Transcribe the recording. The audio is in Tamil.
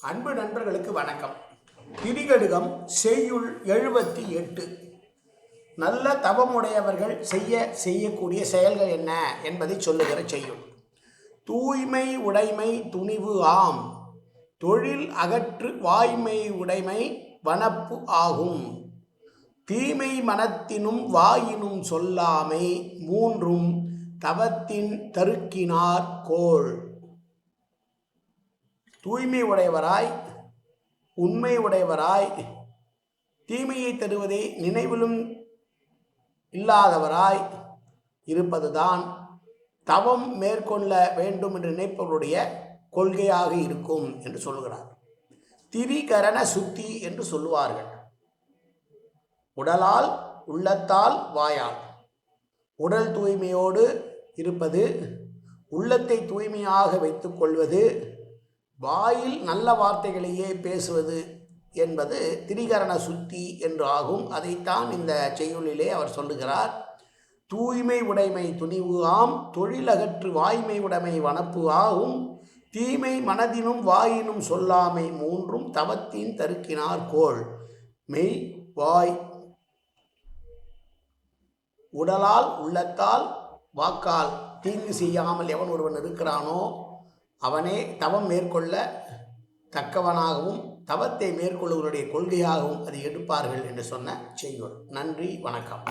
அன்பு நண்பர்களுக்கு வணக்கம். திரிகடுகம் செய்யுள் எழுபத்தி எட்டு. நல்ல தவமுடையவர்கள் செய்ய செய்யக்கூடிய செயல்கள் என்ன என்பதை சொல்லுகிற செய்யுள். தூய்மை உடைமை துணிவு ஆம். தொழில் அகற்று வாய்மை உடைமை வனப்பு ஆகும். தீமை மனத்தினும் வாயினும் சொல்லாமை மூன்றும் தவத்தின் தருக்கினார் கோள். தூய்மை உடையவராய் உண்மை உடையவராய் தீமையை தருவதை நினைவிலும் இல்லாதவராய் இருப்பதுதான் தவம் மேற்கொள்ள வேண்டும் என்று நினைப்பவருடைய கொள்கையாக இருக்கும் என்று சொல்கிறார் திரிகரண சுத்தி என்று சொல்லுவார்கள். உடலால் உள்ளத்தால் வாயால். உடல் தூய்மையோடு இருப்பது உள்ளத்தை தூய்மையாக வைத்துக்கொள்வது வாயில் நல்ல வார்த்தைகளையே பேசுவது என்பது திரிகரண சுத்தி என்று ஆகும். அதைத்தான் இந்த செய்யுளிலே அவர் சொல்லுகிறார். தூய்மை உடைமை துணிவு ஆம் தொழிலகற்று வாய்மை உடைமை வனப்பு ஆகும். தீமை மனதினும் வாயினும் சொல்லாமை மூன்றும் தவத்தின் தருக்கினார் கோள். மெய் வாய் உடலால் உள்ளத்தால் வாக்கால் தீங்கு செய்யாமல் எவன் ஒருவன் இருக்கிறானோ அவனே தவம் மேற்கொள்ள தக்கவனாகவும் தவத்தை மேற்கொள்வருடைய கொள்கையாகவும் அதை எடுப்பார்கள் என்று சொன்ன செய்யுள் நன்றி வணக்கம்.